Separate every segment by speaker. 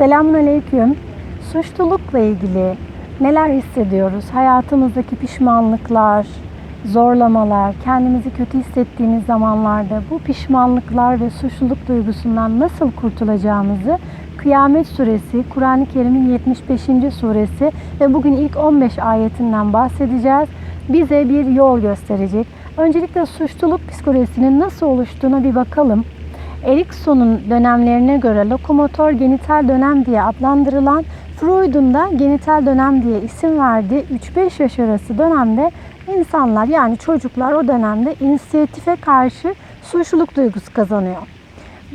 Speaker 1: Selamünaleyküm. Suçlulukla ilgili neler hissediyoruz? Hayatımızdaki pişmanlıklar, zorlamalar, kendimizi kötü hissettiğimiz zamanlarda bu pişmanlıklar ve suçluluk duygusundan nasıl kurtulacağımızı Kıyamet Suresi, Kur'an-ı Kerim'in 75. suresi ve bugün ilk 15 ayetinden bahsedeceğiz. Bize bir yol gösterecek. Öncelikle suçluluk psikolojisinin nasıl oluştuğuna bir bakalım. Erikson'un dönemlerine göre lokomotor genital dönem diye adlandırılan Freud'un da genital dönem diye isim verdiği 3-5 yaş arası dönemde insanlar yani çocuklar o dönemde inisiyatife karşı suçluluk duygusu kazanıyor.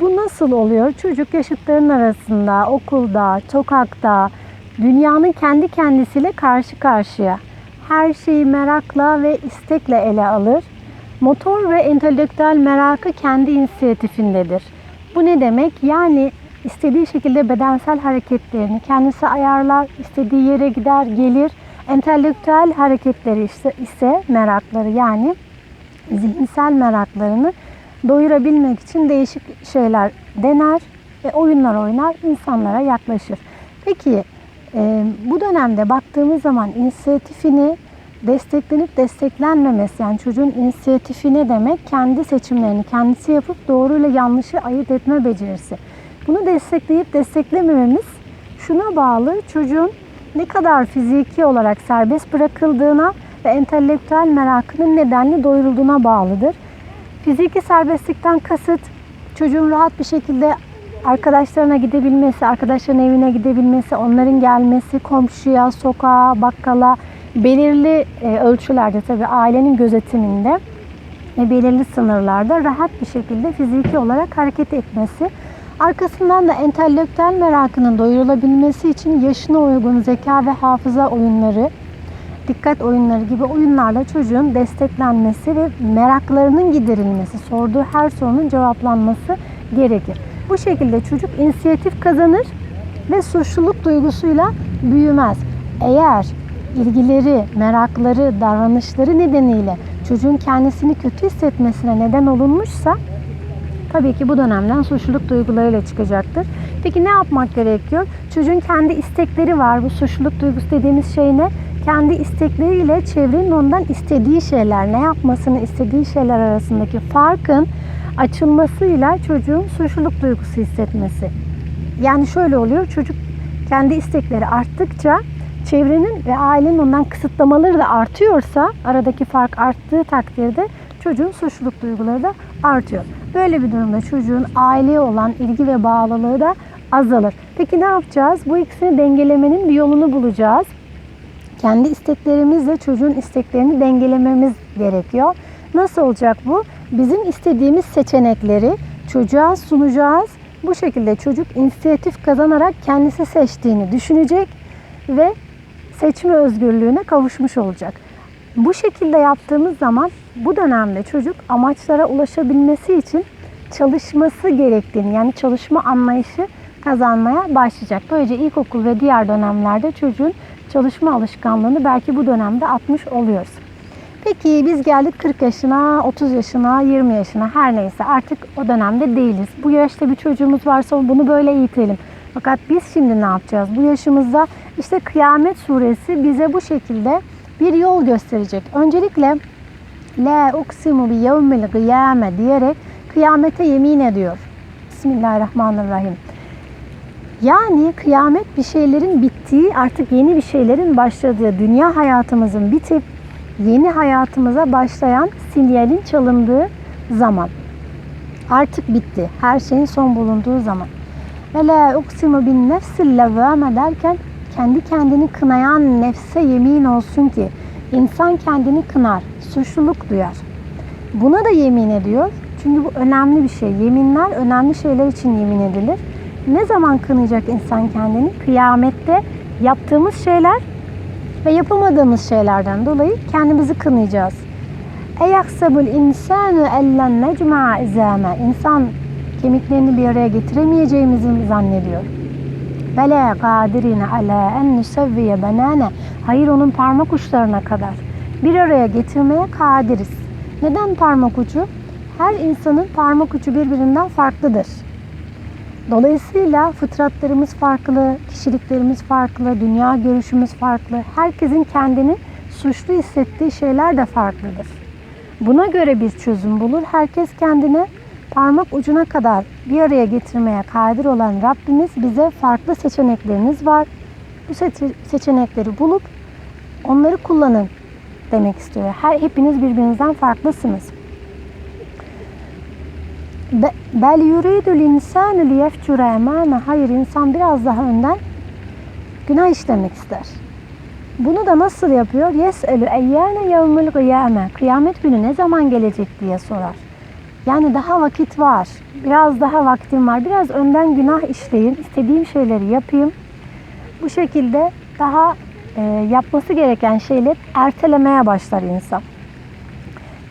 Speaker 1: Bu nasıl oluyor? Çocuk yaşıtların arasında, okulda, sokakta, dünyanın kendi kendisiyle karşı karşıya. Her şeyi merakla ve istekle ele alır. Motor ve entelektüel merakı kendi inisiyatifindedir. Bu ne demek? Yani istediği şekilde bedensel hareketlerini kendisi ayarlar, istediği yere gider, gelir. Entelektüel hareketleri ise, ise merakları yani zihinsel meraklarını doyurabilmek için değişik şeyler dener ve oyunlar oynar, insanlara yaklaşır. Peki e, bu dönemde baktığımız zaman inisiyatifini desteklenip desteklenmemesi yani çocuğun inisiyatifi ne demek? Kendi seçimlerini kendisi yapıp doğru ile yanlışı ayırt etme becerisi. Bunu destekleyip desteklemememiz şuna bağlı çocuğun ne kadar fiziki olarak serbest bırakıldığına ve entelektüel merakının nedenli doyurulduğuna bağlıdır. Fiziki serbestlikten kasıt çocuğun rahat bir şekilde arkadaşlarına gidebilmesi, arkadaşların evine gidebilmesi, onların gelmesi, komşuya, sokağa, bakkala belirli e, ölçülerde tabii ailenin gözetiminde ve belirli sınırlarda rahat bir şekilde fiziki olarak hareket etmesi. Arkasından da entelektüel merakının doyurulabilmesi için yaşına uygun zeka ve hafıza oyunları, dikkat oyunları gibi oyunlarla çocuğun desteklenmesi ve meraklarının giderilmesi, sorduğu her sorunun cevaplanması gerekir. Bu şekilde çocuk inisiyatif kazanır ve suçluluk duygusuyla büyümez. Eğer ilgileri, merakları, davranışları nedeniyle çocuğun kendisini kötü hissetmesine neden olunmuşsa tabii ki bu dönemden suçluluk duygularıyla çıkacaktır. Peki ne yapmak gerekiyor? Çocuğun kendi istekleri var. Bu suçluluk duygusu dediğimiz şey ne? Kendi istekleriyle çevrenin ondan istediği şeyler, ne yapmasını istediği şeyler arasındaki farkın açılmasıyla çocuğun suçluluk duygusu hissetmesi. Yani şöyle oluyor, çocuk kendi istekleri arttıkça çevrenin ve ailenin ondan kısıtlamaları da artıyorsa, aradaki fark arttığı takdirde çocuğun suçluluk duyguları da artıyor. Böyle bir durumda çocuğun aileye olan ilgi ve bağlılığı da azalır. Peki ne yapacağız? Bu ikisini dengelemenin bir yolunu bulacağız. Kendi isteklerimizle çocuğun isteklerini dengelememiz gerekiyor. Nasıl olacak bu? Bizim istediğimiz seçenekleri çocuğa sunacağız. Bu şekilde çocuk inisiyatif kazanarak kendisi seçtiğini düşünecek ve seçme özgürlüğüne kavuşmuş olacak. Bu şekilde yaptığımız zaman bu dönemde çocuk amaçlara ulaşabilmesi için çalışması gerektiğini yani çalışma anlayışı kazanmaya başlayacak. Böylece ilkokul ve diğer dönemlerde çocuğun çalışma alışkanlığını belki bu dönemde atmış oluyoruz. Peki biz geldik 40 yaşına, 30 yaşına, 20 yaşına her neyse artık o dönemde değiliz. Bu yaşta bir çocuğumuz varsa bunu böyle eğitelim. Fakat biz şimdi ne yapacağız? Bu yaşımızda işte Kıyamet Suresi bize bu şekilde bir yol gösterecek. Öncelikle La uksimu bi yevmil kıyame diyerek kıyamete yemin ediyor. Bismillahirrahmanirrahim. Yani kıyamet bir şeylerin bittiği, artık yeni bir şeylerin başladığı, dünya hayatımızın bitip yeni hayatımıza başlayan sinyalin çalındığı zaman. Artık bitti. Her şeyin son bulunduğu zaman. Ve la uksimu bin nefsil levvame derken kendi kendini kınayan nefse yemin olsun ki insan kendini kınar, suçluluk duyar. Buna da yemin ediyor. Çünkü bu önemli bir şey. Yeminler önemli şeyler için yemin edilir. Ne zaman kınayacak insan kendini? Kıyamette yaptığımız şeyler ve yapamadığımız şeylerden dolayı kendimizi kınayacağız. Eyaksabul insanu ellen necma'a izame. İnsan kemiklerini bir araya getiremeyeceğimizi mi zannediyor? Bela kadirine ala en nusevviye benane. Hayır onun parmak uçlarına kadar. Bir araya getirmeye kadiriz. Neden parmak ucu? Her insanın parmak ucu birbirinden farklıdır. Dolayısıyla fıtratlarımız farklı, kişiliklerimiz farklı, dünya görüşümüz farklı. Herkesin kendini suçlu hissettiği şeyler de farklıdır. Buna göre bir çözüm bulur. Herkes kendine parmak ucuna kadar bir araya getirmeye kadir olan Rabbimiz bize farklı seçenekleriniz var. Bu seçe- seçenekleri bulup onları kullanın demek istiyor. Her hepiniz birbirinizden farklısınız. Be- Bel yuridul insanu liyefcure emame. Hayır insan biraz daha önden günah işlemek ister. Bunu da nasıl yapıyor? Yes'elü eyyâne yevmül kıyame. Kıyamet günü ne zaman gelecek diye sorar. Yani daha vakit var. Biraz daha vaktim var. Biraz önden günah işleyin. istediğim şeyleri yapayım. Bu şekilde daha e, yapması gereken şeyleri ertelemeye başlar insan.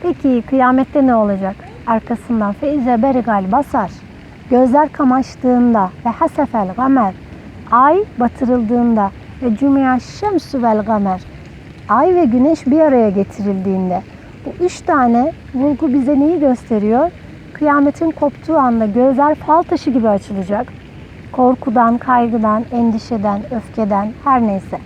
Speaker 1: Peki kıyamette ne olacak? Arkasından feize berigal basar. Gözler kamaştığında ve hasefel gamer. Ay batırıldığında ve cümya şemsü vel gamer. Ay ve güneş bir araya getirildiğinde. Bu üç tane vurgu bize neyi gösteriyor? Kıyametin koptuğu anda gözler fal taşı gibi açılacak. Korkudan, kaygıdan, endişeden, öfkeden her neyse.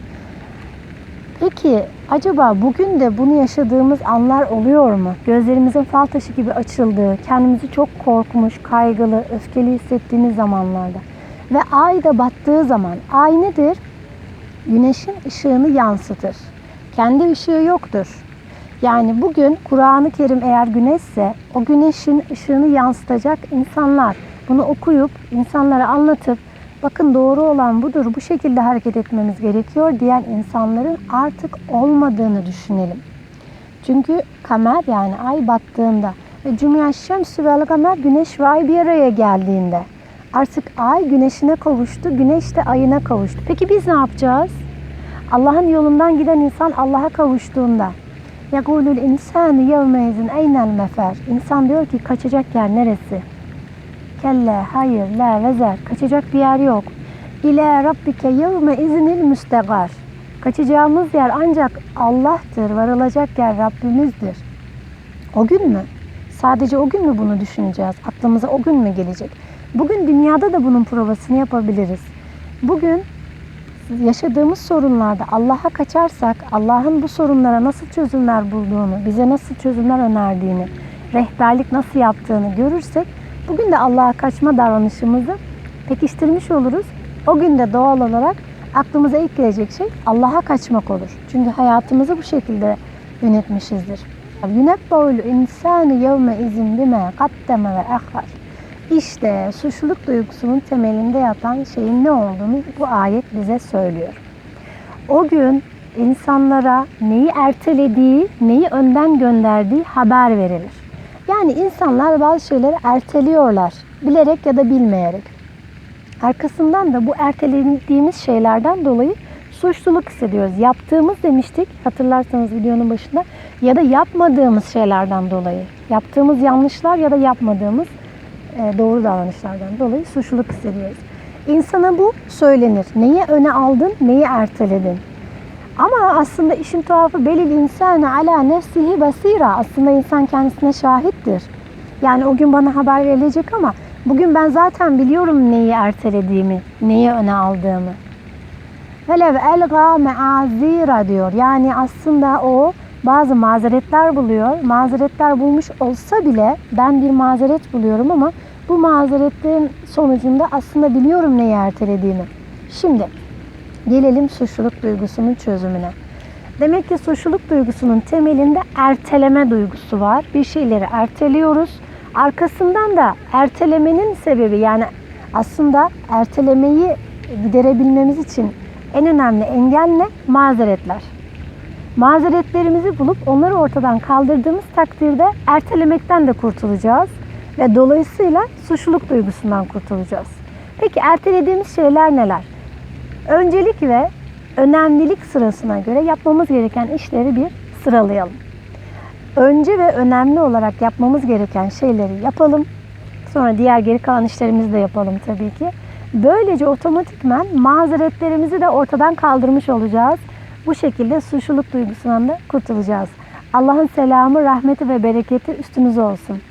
Speaker 1: Peki acaba bugün de bunu yaşadığımız anlar oluyor mu? Gözlerimizin fal taşı gibi açıldığı, kendimizi çok korkmuş, kaygılı, öfkeli hissettiğimiz zamanlarda. Ve ay da battığı zaman, ay nedir? Güneşin ışığını yansıtır. Kendi ışığı yoktur. Yani bugün Kur'an-ı Kerim eğer güneşse o güneşin ışığını yansıtacak insanlar bunu okuyup insanlara anlatıp bakın doğru olan budur bu şekilde hareket etmemiz gerekiyor diyen insanların artık olmadığını düşünelim. Çünkü kamer yani ay battığında ve cümle şemsü kamer güneş ve ay bir araya geldiğinde artık ay güneşine kavuştu, güneş de ayına kavuştu. Peki biz ne yapacağız? Allah'ın yolundan giden insan Allah'a kavuştuğunda يَقُولُ الْاِنْسَانِ يَوْمَيْزٍ اَيْنَ الْمَفَرِ İnsan diyor ki kaçacak yer neresi? Kelle, hayır, la vezer. Kaçacak bir yer yok. İle rabbike yevme iznil müstegar. Kaçacağımız yer ancak Allah'tır. Varılacak yer Rabbimizdir. O gün mü? Sadece o gün mü bunu düşüneceğiz? Aklımıza o gün mü gelecek? Bugün dünyada da bunun provasını yapabiliriz. Bugün yaşadığımız sorunlarda Allah'a kaçarsak, Allah'ın bu sorunlara nasıl çözümler bulduğunu, bize nasıl çözümler önerdiğini, rehberlik nasıl yaptığını görürsek, bugün de Allah'a kaçma davranışımızı pekiştirmiş oluruz. O gün de doğal olarak aklımıza ilk gelecek şey Allah'a kaçmak olur. Çünkü hayatımızı bu şekilde yönetmişizdir. Yunebbaul insanu yevme izin bime kaddeme ve ahhar. İşte suçluluk duygusunun temelinde yatan şeyin ne olduğunu bu ayet bize söylüyor. O gün insanlara neyi ertelediği, neyi önden gönderdiği haber verilir. Yani insanlar bazı şeyleri erteliyorlar, bilerek ya da bilmeyerek. Arkasından da bu ertelediğimiz şeylerden dolayı suçluluk hissediyoruz. Yaptığımız demiştik hatırlarsanız videonun başında ya da yapmadığımız şeylerden dolayı. Yaptığımız yanlışlar ya da yapmadığımız doğru davranışlardan dolayı suçluluk hissediyoruz. İnsana bu söylenir. Neyi öne aldın, neyi erteledin? Ama aslında işin tuhafı belil insane ala nefsihi basira. Aslında insan kendisine şahittir. Yani o gün bana haber verilecek ama bugün ben zaten biliyorum neyi ertelediğimi, neyi öne aldığımı. Velev elga meazira diyor. Yani aslında o bazı mazeretler buluyor. Mazeretler bulmuş olsa bile ben bir mazeret buluyorum ama bu mazeretlerin sonucunda aslında biliyorum neyi ertelediğimi. Şimdi gelelim suçluluk duygusunun çözümüne. Demek ki suçluluk duygusunun temelinde erteleme duygusu var. Bir şeyleri erteliyoruz. Arkasından da ertelemenin sebebi yani aslında ertelemeyi giderebilmemiz için en önemli engel ne? Mazeretler. Mazeretlerimizi bulup onları ortadan kaldırdığımız takdirde ertelemekten de kurtulacağız ve dolayısıyla suçluluk duygusundan kurtulacağız. Peki ertelediğimiz şeyler neler? Öncelik ve önemlilik sırasına göre yapmamız gereken işleri bir sıralayalım. Önce ve önemli olarak yapmamız gereken şeyleri yapalım. Sonra diğer geri kalan işlerimizi de yapalım tabii ki. Böylece otomatikmen mazeretlerimizi de ortadan kaldırmış olacağız. Bu şekilde suçluluk duygusundan da kurtulacağız. Allah'ın selamı, rahmeti ve bereketi üstünüze olsun.